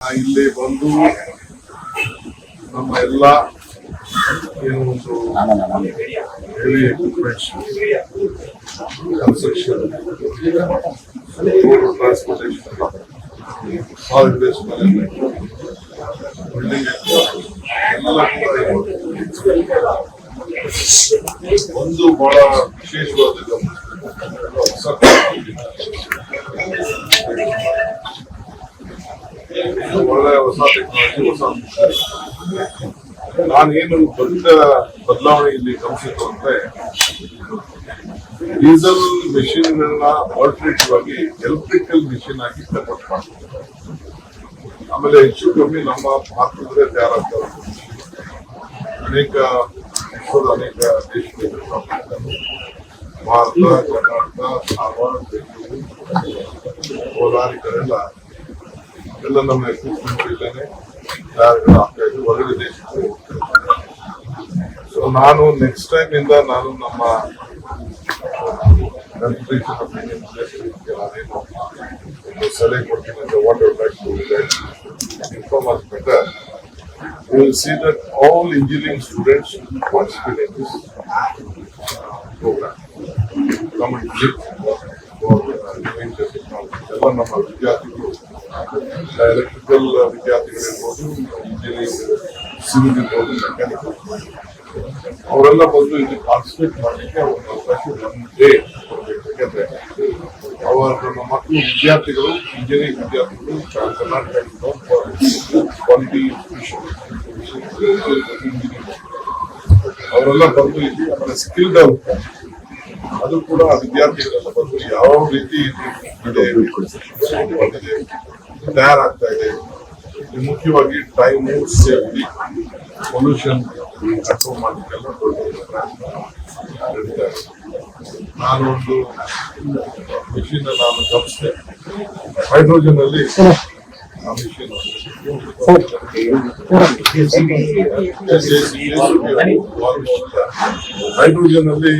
ಇಲ್ಲಿ ಬಂದು ನಮ್ಮ ಎಲ್ಲ ಏನು ಒಂದು heavy equipments construction transportation solid waste management building ಎಲ್ಲ ಒಂದು ಬಹಳ ವಿಶೇಷವಾದ ಗಮನ. ಹೊಸ ಟೆಕ್ನಾಲಜಿ ಹೊಸ ನಾನೇನು ದೊಡ್ಡ ಬದಲಾವಣೆ ಇಲ್ಲಿ ಗಮನಿಸಿತು ಅಂದ್ರೆ ಡೀಸೆಲ್ ಆಲ್ಟರ್ನೇಟಿವ್ ಆಗಿ ಎಲೆಕ್ಟ್ರಿಕಲ್ ಮೆಷಿನ್ ಆಗಿ ಕನ್ವರ್ಟ್ ಮಾಡ್ತಾರೆ ಆಮೇಲೆ ಹೆಚ್ಚು ಕಮ್ಮಿ ನಮ್ಮ ಭಾರತದಲ್ಲೇ ತಯಾರಾಗ್ತವೆ ಅನೇಕ ವಿಶ್ವದ ಅನೇಕ ದೇಶಗಳಲ್ಲಿ. ಭಾರತ, ಕರ್ನಾಟಕ, ಧಾರವಾಡ, ಬೆಂಗಳೂರು, ಕೋಲಾರ ಎಲ್ಲ ಎಲ್ಲ ನಮ್ಮ ಎಕ್ವಿಪ್ಮೆಂಟ್ ಇಲ್ಲೇನೆ ತಯಾರಿಗಳು ಆಗ್ತಾ ಇದ್ದು ಹೊರಗಡೆ ದೇಶಕ್ಕೆ ಸೊ ನಾನು ನೆಕ್ಸ್ಟ್ ಟೈಮ್ ಇಂದ ನಾನು ನಮ್ಮ ಕನ್ಫ್ಯೂಷನ್ ಆಫ್ ಇಂಡಿಯನ್ ಒಂದು ಸಲಹೆ ಕೊಡ್ತೀನಿ ಅಂತ what would like to inform us better engineering students participate in this uh, program. Come and click for uh, doing the technology. Electrical ವಿದ್ಯಾರ್ಥಿಗಳಿರ್ಬೋದು engineering civil ಇರ್ಬೋದು mechanical ಅವರೆಲ್ಲ ಬಂದು ಇಲ್ಲಿ ಪಾರ್ಟಿಸಿಪೇಟ್ ಮಾಡಲಿಕ್ಕೆ ಒಂದು ಅವಕಾಶ ಒನ್ ಡೇ ಕೊಡಬೇಕು ಯಾಕಂದ್ರೆ ಅವರ ನಮ್ಮ ಮಕ್ಕಳು ವಿದ್ಯಾರ್ಥಿಗಳು ಇಂಜಿನಿಯರಿಂಗ್ ವಿದ್ಯಾರ್ಥಿಗಳು ಕರ್ನಾಟಕ ಕ್ವಾಲಿಟಿ ಅವರೆಲ್ಲ ಬಂದು ಇಲ್ಲಿ ಅವರ ಸ್ಕಿಲ್ ಡೆವಲಪ್ಮೆಂಟ್ ಅದು ಕೂಡ ವಿದ್ಯಾರ್ಥಿಗಳೆಲ್ಲ ಬಂದು ಯಾವ ರೀತಿ ಇದೆ. ತಯಾರಾಗ್ತಾ ಇದೆ ಮುಖ್ಯವಾಗಿ ಟೈಮ್ ಸೇಫ್ಟಿ ಪೊಲ್ಯೂಷನ್ ಕಂಟ್ರೋಲ್ ಮಾಡಲಿಕ್ಕೆಲ್ಲ ನಡೀತಾ ಇದೆ. ನಾನು ಒಂದು ಮಿಷಿನ್ ನಾನು ಗಮನಿಸಿದೆ. ಹೈಡ್ರೋಜನ್ ಅಲ್ಲಿ ಆ ಮಿಷಿನ್ ಹೈಡ್ರೋಜನ್ ಅಲ್ಲಿ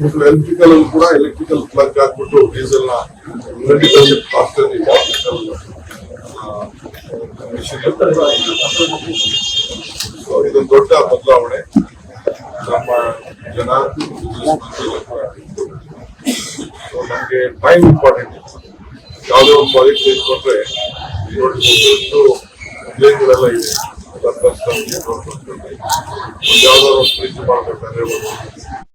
ಎಲೆಕ್ಟ್ರಿಕಲ್ ಅಲ್ಲಿ ಕೂಡ ಎಲೆಕ್ಟ್ರಿಕಲ್ ಪ್ಲಗ್ ಹಾಕ್ಬಿಟ್ಟು ಡೀಸೆಲ್ನ ಟ್ವೆಂಟಿ ಪರ್ಸೆಂಟ್ ಕಾಸ್ಟ್ ಅಲ್ಲಿ ಎಲೆಕ್ಟ್ರಿಕಲ್ ಮಿಷಿನ್ ಸೊ ಇದು ದೊಡ್ಡ ಬದಲಾವಣೆ. ನಮ್ಮ ಜನ ನಮಗೆ ಟೈಮ್ ಇಂಪಾರ್ಟೆಂಟ್ ಯಾವುದೇ ಒಂದು ಪ್ರಾಜೆಕ್ಟ್ ತೆಗೆದುಕೊಂಡ್ರೆ ನೋಡಿ ಒಂದಷ್ಟು ಪ್ಲೇನ್ಗಳೆಲ್ಲ ಇದೆ ಒಂದು ಯಾವ್ದಾದ್ರು ಒಂದು ಪ್ರೀತಿ ಮಾಡ್ಬೇಕಾದ್ರೆ ಒಂದು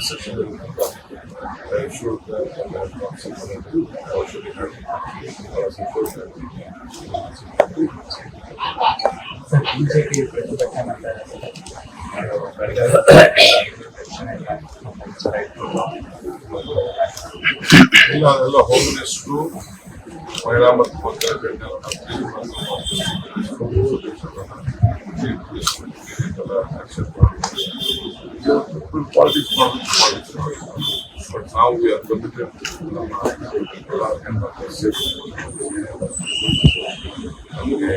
ಯಾವತ್ತೂ ವಿದ್ಯಾರ್ಥಿಗೆ ನಾನು ಬರಬೇಕಾಗಿತ್ತು I ಸೆಷನ್ ಔಷಧಿ ಸಂತೋಷ ಸರ್ ಬಿಜೆಪಿ ಪ್ರತಿಭಟನೆ ಇಲ್ಲ ಎಲ್ಲ ಹೋಮ್ ಮಿನಿಸ್ಟ್ರು ಮಹಿಳಾ ಮತ್ತು ಮಕ್ಕಳ ಪಾಲಿಟಿಕ್ಸ್ ಮಾಡಬೇಕು ಪಾಲಿಟಿಕ್ಸ್ ಬಟ್ ನಾವು ವಿ ಆರ್ ಕಮಿಟೆಡ್ ನಮ್ಮ ಎಲ್ಲ ಹೆಣ್ಮಕ್ಳ ಸೇಫ್ಟಿ ನಮಗೆ